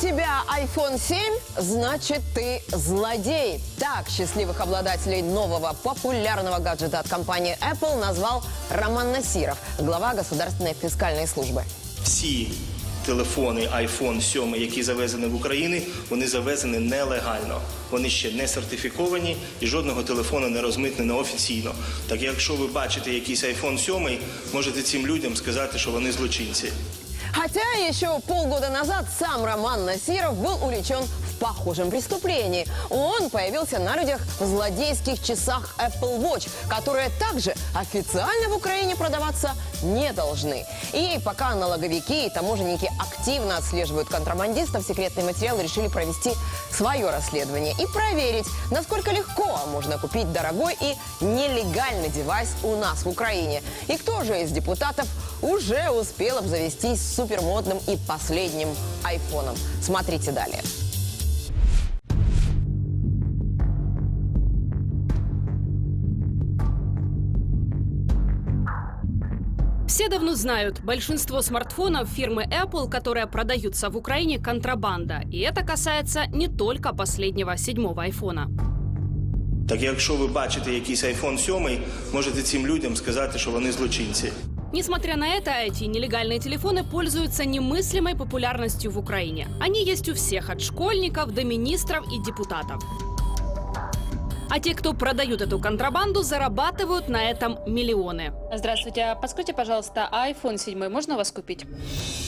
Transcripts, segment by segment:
тебя iPhone 7, значит ты злодей. Так счастливых обладателей нового популярного гаджета от компании Apple назвал Роман Насиров, глава Государственной фискальной службы. всі телефони iPhone 7, які завезені в Україну, вони завезені нелегально. Вони ще не сертифіковані і жодного телефону не розмитнено офіційно. Так якщо ви бачите якийсь iPhone 7, можете цим людям сказати, що вони злочинці. Хотя еще полгода назад сам Роман Насиров был увлечен в похожем преступлении. Он появился на людях в злодейских часах Apple Watch, которые также официально в Украине продаваться не должны. И пока налоговики и таможенники активно отслеживают контрабандистов, секретные материалы решили провести свое расследование и проверить, насколько легко можно купить дорогой и нелегальный девайс у нас в Украине. И кто же из депутатов уже успел обзавестись супермодным и последним айфоном. Смотрите далее. Все давно знают, большинство смартфонов фирмы Apple, которые продаются в Украине, контрабанда. И это касается не только последнего седьмого айфона. Так якщо ви бачите якийсь iPhone 7, можете цим людям сказати, що вони злочинці. Несмотря на это, эти нелегальные телефоны пользуются немыслимой популярностью в Украине. Они есть у всех, от школьников до министров и депутатов. А те, кто продают эту контрабанду, зарабатывают на этом миллионы. Здравствуйте, а подскажите, пожалуйста, а iPhone 7 можно у вас купить?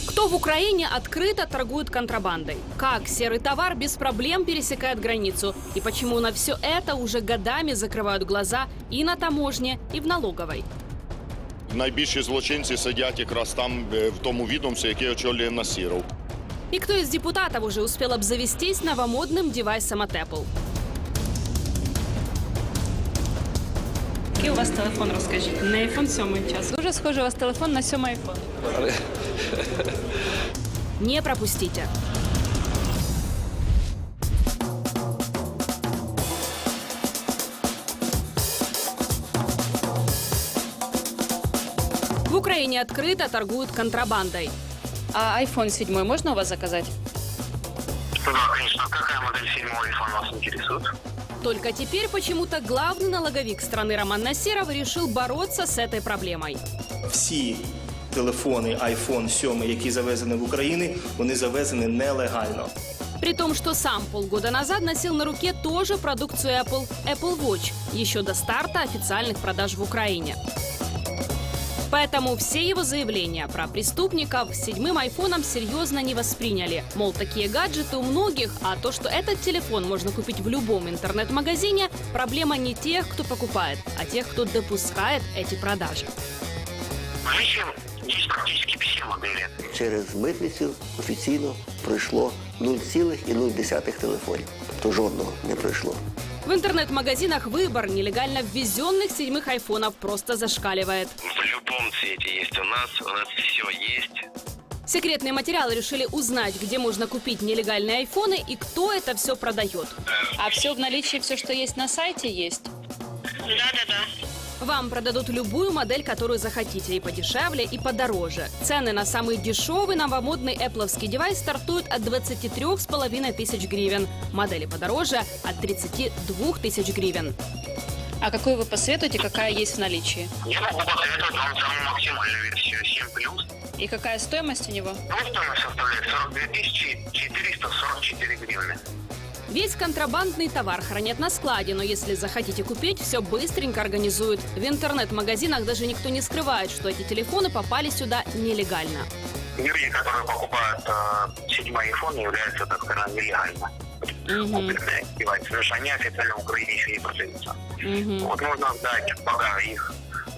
Кто в Украине открыто торгует контрабандой? Как серый товар без проблем пересекает границу? И почему на все это уже годами закрывают глаза и на таможне, и в налоговой? Найбільші злочинці сидять якраз там, е, в тому відомстві, яке очолює Насіров. И кто из депутатов уже успел обзавестись новомодным девайсом от Apple? Який у вас телефон, розкажіть? На iPhone 7 час. Дуже схожий у вас телефон на 7 iPhone. Не пропустите. В Украине открыто торгуют контрабандой. А iPhone 7 можно у вас заказать? Да, конечно. Какая модель седьмого iPhone вас интересует? Только теперь почему-то главный налоговик страны Роман Насеров решил бороться с этой проблемой. Всі телефони iPhone 7, які завезені в Україну, вони завезені нелегально. При том, что сам полгода назад носил на руке тоже продукцию Apple, Apple Watch, еще до старта официальных продаж в Украине. Поэтому все его заявления про преступников с седьмым айфоном серьезно не восприняли. Мол, такие гаджеты у многих, а то, что этот телефон можно купить в любом интернет-магазине, проблема не тех, кто покупает, а тех, кто допускает эти продажи. В наличии есть практически все модели. через митницю офіційно пройшло 0,0 телефонів. Тобто жодного не пройшло. В интернет-магазинах выбор нелегально ввезенных седьмых айфонов просто зашкаливает. В любом цвете есть у нас. У нас все есть. Секретные материалы решили узнать, где можно купить нелегальные айфоны и кто это все продает. А все в наличии, все, что есть на сайте, есть? Вам продадут любую модель, которую захотите, и подешевле, и подороже. Цены на самый дешевый новомодный Apple'овский девайс стартуют от 23,5 тысяч гривен. Модели подороже – от 32 тысяч гривен. А какую вы посоветуете, какая есть в наличии? Я могу посоветовать вам самую максимальную версию 7+. И какая стоимость у него? Его стоимость составляет 42 444 гривны. Весь контрабандный товар хранят на складе, но если захотите купить, все быстренько организуют. В интернет-магазинах даже никто не скрывает, что эти телефоны попали сюда нелегально. Люди, которые покупают э, седьмой iPhone, являются, так скажем, нелегально. Девайсы, потому что они официально в Украине еще не продаются. Вот нужно ждать, пока их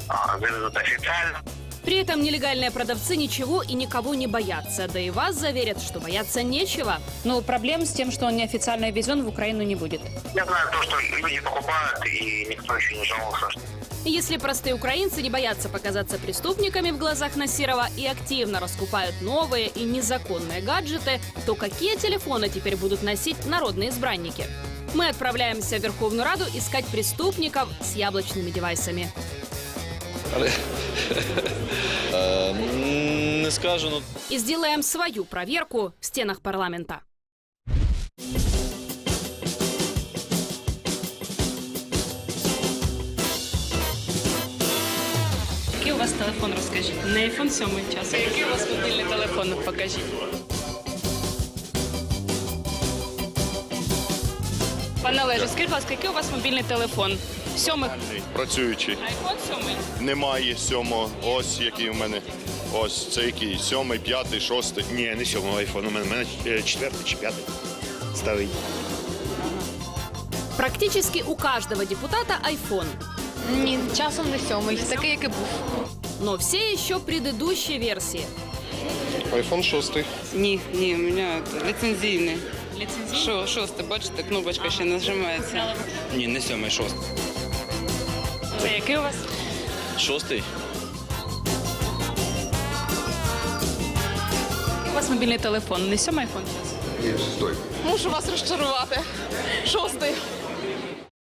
а, завезут официально. При этом нелегальные продавцы ничего и никого не боятся, да и вас заверят, что бояться нечего. Ну, проблем с тем, что он неофициально ввезен в Украину не будет. Я знаю то, что люди покупают, и никто еще не жаловался, Если простые украинцы не боятся показаться преступниками в глазах Насирова и активно раскупают новые и незаконные гаджеты, то какие телефоны теперь будут носить народные избранники? Мы отправляемся в Верховную Раду искать преступников с яблочными девайсами. Не скажу, ну И сделаем свою проверку в стенах парламента. Який у вас телефон, розкажіть? Не iPhone 7 час. А який у вас мобільний телефон, покажіть. Пане Олеже, скажіть, будь ласка, який у вас мобільний телефон? Сьомий. Працюючий. Айфон сьомий. Немає сьомого. Ось який у мене. Ось це який? Сьомий, п'ятий, шостий. Ні, не сьомого айфону. У мене, у мене е, четвертий чи п'ятий. Старий. Практически у каждого депутата iPhone. Ні, часом не сьомий, такий, як і був. Но все еще предыдущие версии. Айфон 6. Ні, ні, у мене ліцензійний. Ліцензійний? Шо, шостий, бачите, кнопочка ще нажимається. Ні, не сьомий, шостий. А який у вас? Шостий? У вас мобільний телефон, не сьомий айфон час? Мушу вас розчарувати. Шостий.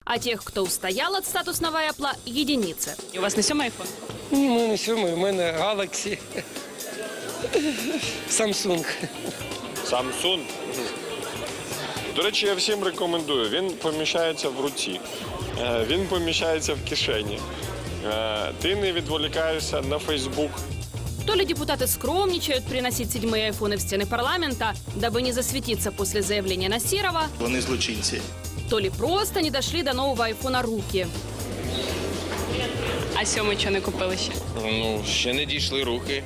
А тех, кто устоял от статусного Apple, единицы. І у вас не сьомий айфон? Ні, в мене сьомий, у мене Galaxy. Samsung. Samsung. До речі, я всім рекомендую. Він поміщається в руці, Е, він поміщається в кишені. Е, Ти не відволікаєшся на Фейсбук. То ли депутаты скромничают приносить седьмые айфоны в стены парламента, дабы не засветиться после заявления Насирова, Вони злочинці. то ли просто не дошли до нового айфона руки. А сьомий чого не купили ще? Ну, ще не дійшли руки.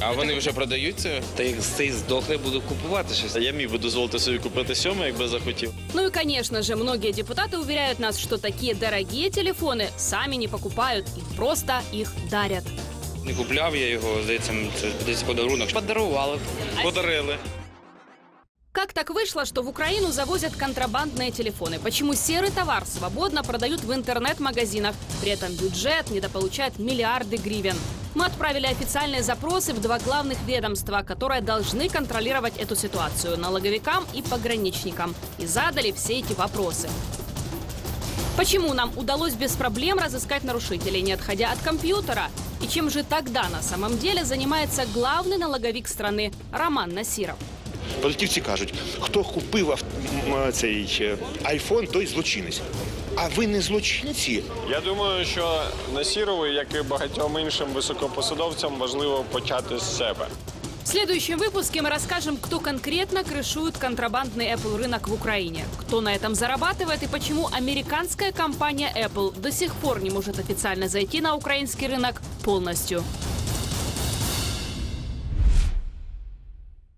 А вони вже продаються? Та як цей здохне, буду купувати щось. Я міг би дозволити собі купити сьомий, якби захотів. Ну и, конечно же, многие депутаты уверяют нас, что такие дорогие телефоны сами не покупают и просто их дарят. Не купляв я його, здається, це десь подарунок. Подарували. Подарили. Как так вышло, что в Украину завозят контрабандные телефоны? Почему серый товар свободно продают в интернет-магазинах? При этом бюджет недополучает миллиарды гривен. Мы отправили официальные запросы в два главных ведомства, которые должны контролировать эту ситуацию – налоговикам и пограничникам. И задали все эти вопросы. Почему нам удалось без проблем разыскать нарушителей, не отходя от компьютера? И чем же тогда на самом деле занимается главный налоговик страны Роман Насиров? Податківці кажуть, хто купив цей айфон, той злочинець. А ви не злочинці? Я думаю, що Насірову, як і багатьом іншим високопосадовцям, важливо почати з себе. В следующем выпуске мы расскажем, кто конкретно крышует контрабандный Apple рынок в Украине, кто на этом зарабатывает и почему американская компания Apple до сих пор не может официально зайти на украинский рынок полностью.